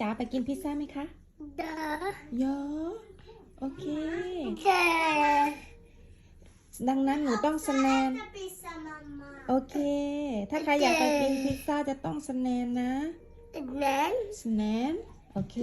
จ๋าไปกินพิซซ่าไหมคะเด้อเยอะโอเคเจดังนั้นหนูต้องสแนนจะพิซซ่ามาม่าโอเค ถ้าใครอยากไปกินพิซซ่าจะต้องสแนนนะ แนั้นสแนน โอเค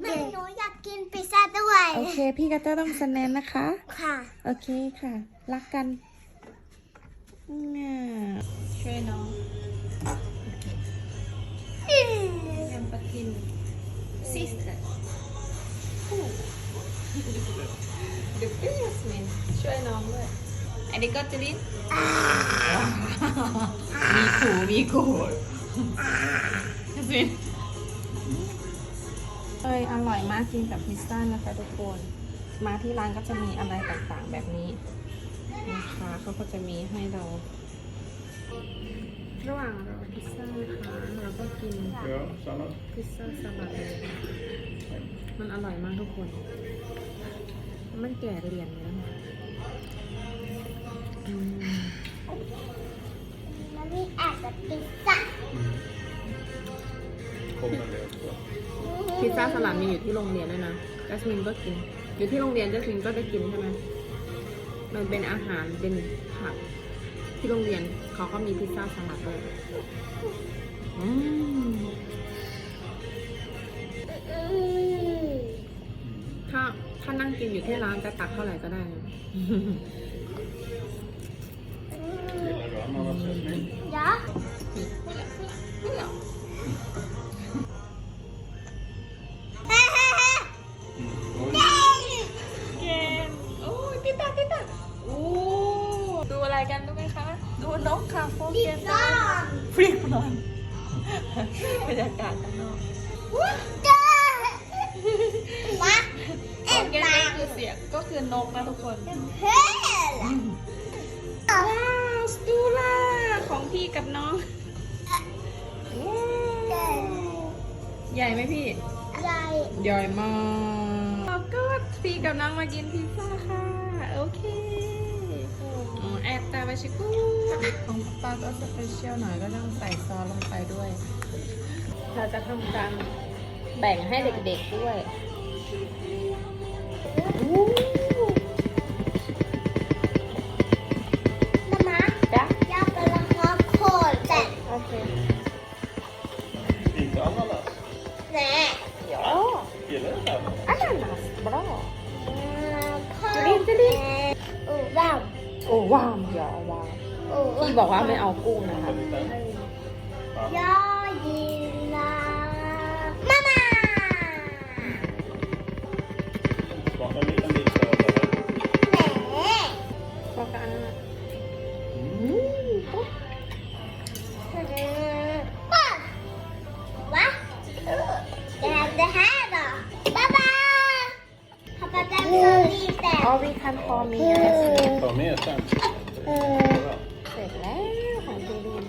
แม่หนูอยากกินพิซซ่าด้วย โอเค พี่ก็จะต้องสแนนนะคะ ค่ะ โอเคค่ะ รักกันน่ อันนี้ก็จะลิ้นมีขู่มีขู่สิเอ้ยอร่อยมากกินกับพิซซ่านะคะทุกคน มาที่ร้านก็จะมีอะไรต่างๆแบบนี้นะคะเขาก็จะมีให้เรา ระหว่างรอพิซซ่านะคะเราก็กิน Ja, sallad. พิซซ่าสลัดเลยมันอร่อยมากทุกคน มันแก่เหรียญเลยนะ มแล้วมีแอบกับพิซซ่า Kommer det också. พิซซ่าสลัดมีอยู่ที่โรงเรียนด้วยนะจัสมินก็กิน อยู่ที่โรงเรียนจัสมินก็ได้กินใช่ไหมมันเป็นอาหารเป็นผักที่โรงเรียนเขาก็มีพิซซ่าสลัดด้วยอืมถ้าถ้านั่งกินอยู่ที่ร้านจะตักเท่าไหร่ก็ได้ นะ Gillar du ananas Jasmin? เดี๋ยว Oj, เกมโอ้ยพี่ตาพี่ตาโอ้ดูอะไรกันรู้ไหมคะ ดูนกค่ะโฟพิเกมฟรีกนอนบรรยากาศข้างนอกมาเอ็โฟมเกมมาก็คือเสียงก็คือนกนะทุกคน เฮ้ ของพี่กับน้องว้าวใหญ่ไหมพี่ใหญ่ใหญ่มากก็พี่กับน้องมากินพิซซ่าค่ะ โอเคอ๋อแอบตาไปชิกูของป้าก็สเปเชียลหน่อยก็ต้องใส่ซอสลงไปด้วย เราจะทำการแบ่งให้เด็กๆด้วย ananas? ananas, bra. พ่อจะลิ้นจะลิ้นโอ้ว้าวโอ้ว้าวอย่าว้าวโอ้พี่บอกว่าไม่เอากุ้งนะคะ Lite? ย lite อ๋อวีคันพอมี Ta med sen. Mm. Bra. เสร็จแล้วของเจลิน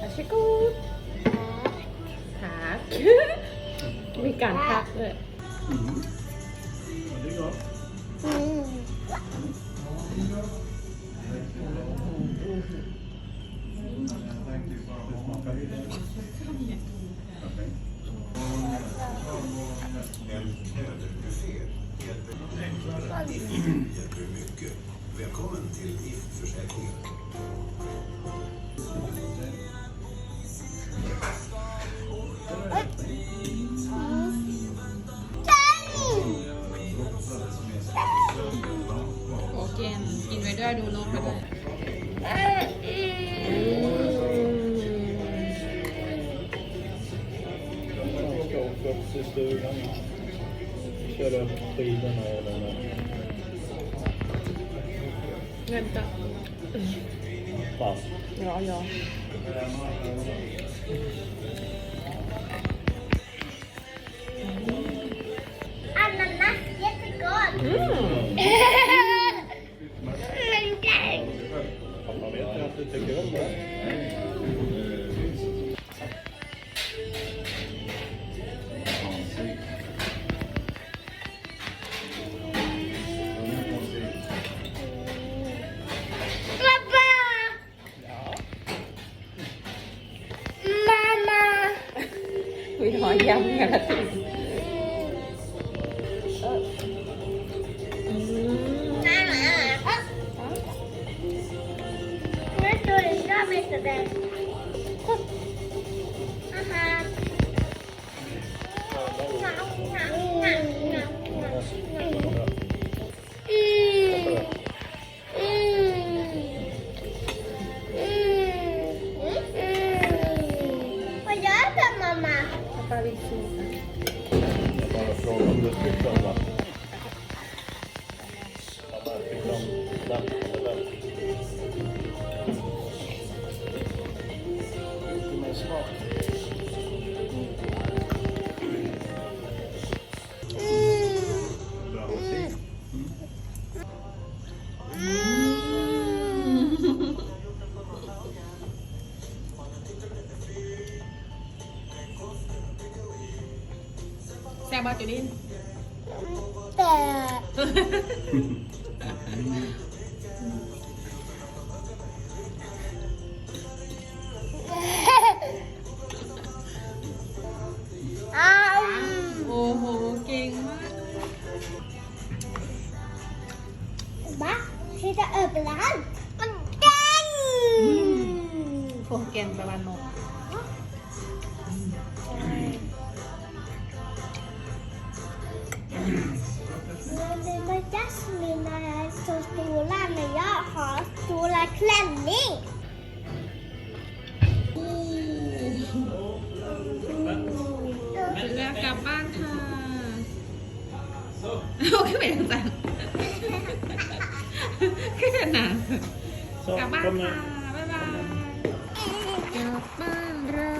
อาชิกูดพักมีการพักด้วย เงินจะ Pass. รอ strawberry där. Aha. Vad gör du mamma? ปาริซูค่ ซ่บบาจุดิน Det. Um. โอ้โห เก่งมาก Va? Titta överallt. Och den! โฟเกนแปลว่านก Men ล้วกลับบ้านค่ะโอ้ขึ้นไปจังขึ้นนาน Så, กลับบ้าน kom ค่ะ nu. บ๊ายบายกลับบ้านเรา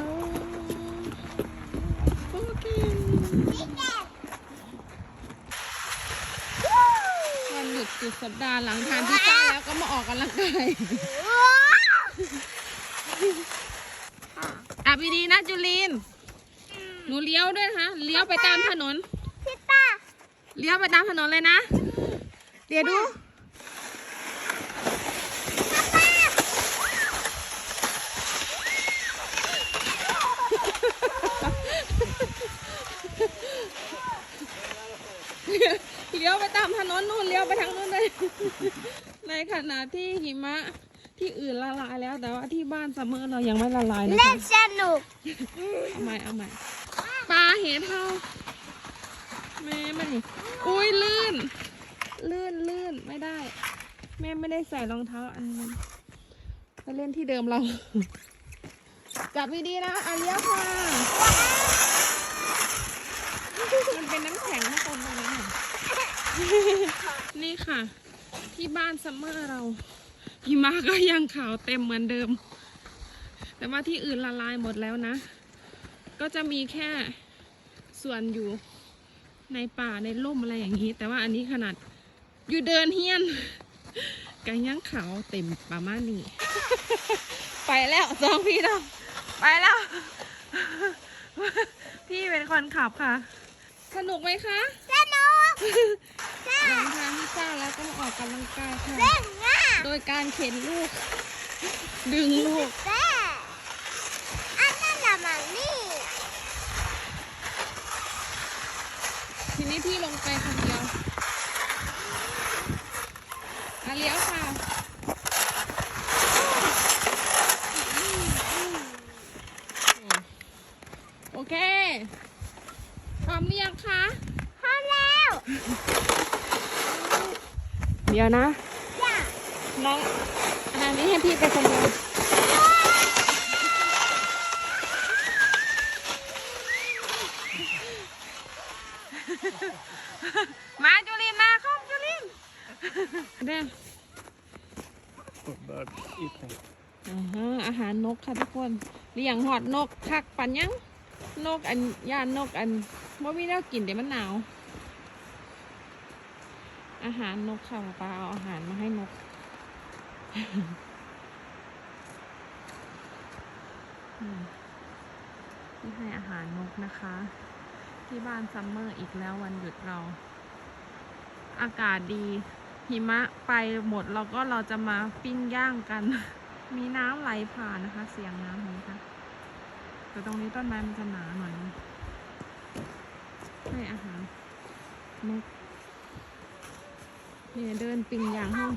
โอเควันหยุดสุดสัปดาห์หลังทานพิซซ่าแล้วก็มาออกกำลังกายอะพี่ดีนะจุลินห นูเลี้ยวด้วยนะคะเลี้ยวไปตามถนน Titta! เลี้ยวไปตามถนนเลยนะ เดี๋ยวดูเลี้ยวไปตามถนนนู่นเลี้ยวไปทางนู้นเลย ในขณะที่หิมะที่อื่นละลายแล้วแต่ว่าที่บ้านซัมเมอร์เรายังไม่ละลายนะคะ Läs sen nu. เอาใหม่เอาใหม่ปลา เห็ดเทาแม่มาดิอุ้ยลื่น ลื่นลื่นไม่ได้ แม่ไม่ได้ใส่รองเท้าอันนั้นไปเล่นที่เดิมเรา จับดีๆนะอาเลี้ยวค่ะมันเป็นน้ำแข็งข้างบนตรงนี้ค่ะนี่ค่ะ ที่บ้านซัมเมอร์เราหิมะก็ยังขาวเต็มเหมือนเดิม แต่ว่าที่อื่นละลายหมดแล้วนะ ก็จะมีแค่ ส่วนอยู่ในป่าในร่มอะไรอย่างนี้ แต่ว่าอันนี้ขนาดอยู่เดินเฮียนกันยังขาวเต็มประมาณนี้ ไปแล้วสองพี่น้องไปแล้ว พี่เป็นคนขับค่ะ สนุกไหมคะ Sen nu. หลังทานพิซซ่าแล้วก็มาออกกำลังกายค่ะ Svänga. โดยการเข็นลูก ดึงลูก Där. Anna Mami. ทีนี้พี่ลงไปคนเดียวอะเลี้ยวค่ะ โอเค พร้อมหรือยังคะ Har nu. เดี๋ยวนะ Ja. น้องอันนี้ให้พี่ไปคนเดียวมาจุลินมาเข้าจุลินเด้ Och birds eating. อ่าฮะอาหารนกค่ะทุกคนเลี้ยงหอดนกคักปันยัง นกอันย่านนกอันว่ามีแนวกินเดี๋ยวมันหนาว อาหารนกค่ะป้าเอาอาหารมาให้นก ที่ให้อาหารนกนะคะ ที่บ้านซัมเมอร์อีกแล้ววันหยุดเรา อากาศดี หิมะไปหมดเราก็เราจะมาปิ้งย่างกัน มีน้ำไหลผ่านนะคะ เสียงน้ำนไหมคะแต่ตรงนี้ต้นไม้มันจะหนาหน่อยนึงอาหารนก เนี่ยเดินปิงอย่างห้อง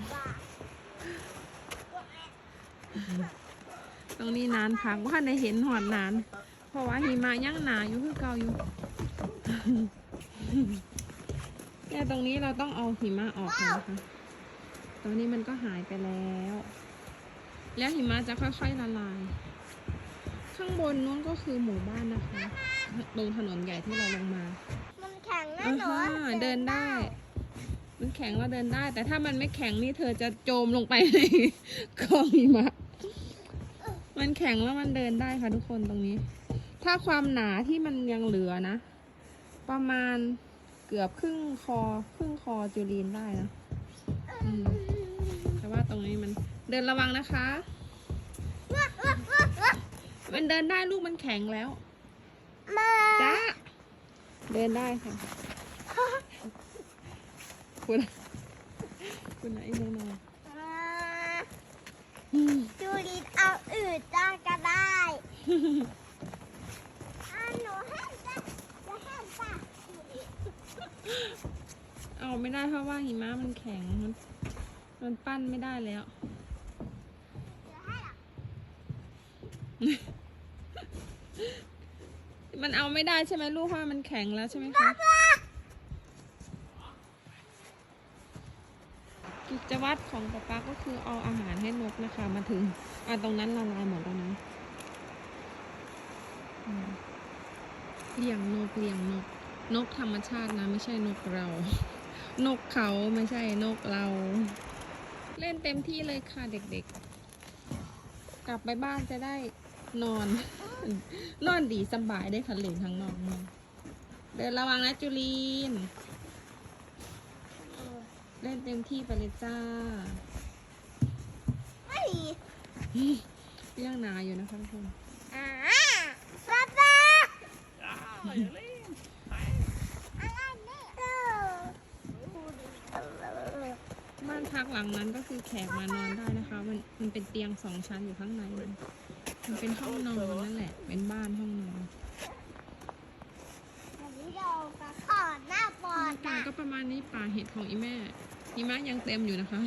ตรงนี้นานพักว่าในเห็นหอดนาน เพราะว่าหิมะยังหนาอยู่คือเก่าอยู่เนี่ยตรงนี้เราต้องเอาหิมะออกก่อนนะคะตอนนี้มันก็หายไปแล้ว แล้วหิมะจะค่อยๆละลาย ข้างบนนู้นก็คือหมู่บ้านนะคะ ตรงถนนใหญ่ที่เราลงมา มันแข็งนะอ่าหนูฮะเดินได้ มันแข็งว่าเดินได้ แต่ถ้ามันไม่แข็งนี่เธอจะโจมลงไปในกองหิมะ มันแข็งแล้วมันเดินได้ค่ะทุกคนตรงนี้ ถ้าความหนาที่มันยังเหลือนะ ประมาณเกือบครึ่งคอครึ่งคอจูลีนได้นะอืมแต่ว่าตรงนี้มันเดินระวังนะคะ มันเดินได้ลูกมันแข็งแล้วมาจ้าเดินได้ค่ะ คุณคุณไหนเดินมาอืมจูลินเอาอื่นได้ก็ได้อะหนูให้จ้ะจะให้จ้ะเอาไม่ได้เพราะว่าหิมะมันแข็งมันมันปั้นไม่ได้แล้วมันเอาไม่ได้ใช่ไหมลูกเพราะว่ามันแข็งแล้วใช่ไหมคะ จวัตรของป๊าป๊าก็คือเอาอาหารให้นกนะคะ มาถึงอะตรงนั้นละลายหมดแล้วนะเลี้ยงนกเลี้ยงนก นกธรรมชาตินะ ไม่ใช่นกเรา นกเขาไม่ใช่นกเรา เล่นเต็มที่เลยค่ะเด็กๆ กลับไปบ้านจะได้นอน นอนดีสบายได้ค่ะเหลนทั้งนอนเดินระวังนะจุลีน เล่นเต็มที่ไปเลยจ้าไม่เรื่องหนาอยู่นะคะทุกคนอ่าป๊าป๊าอะไรเนี่ยเออบ้านพักหลังนั้นก็คือแขกมานอนได้นะคะ มันมันเป็นเตียงสองชั้นอยู่ข้างใน มันมันเป็นห้องนอนนั่นแหละ เป็นบ้านห้องนอนวันนี้เราก็ขอหน้าบอลป่านะก็ประมาณนี้ป่าเห็ดของอีแม่ หิมะยังเต็มอยู่นะคะ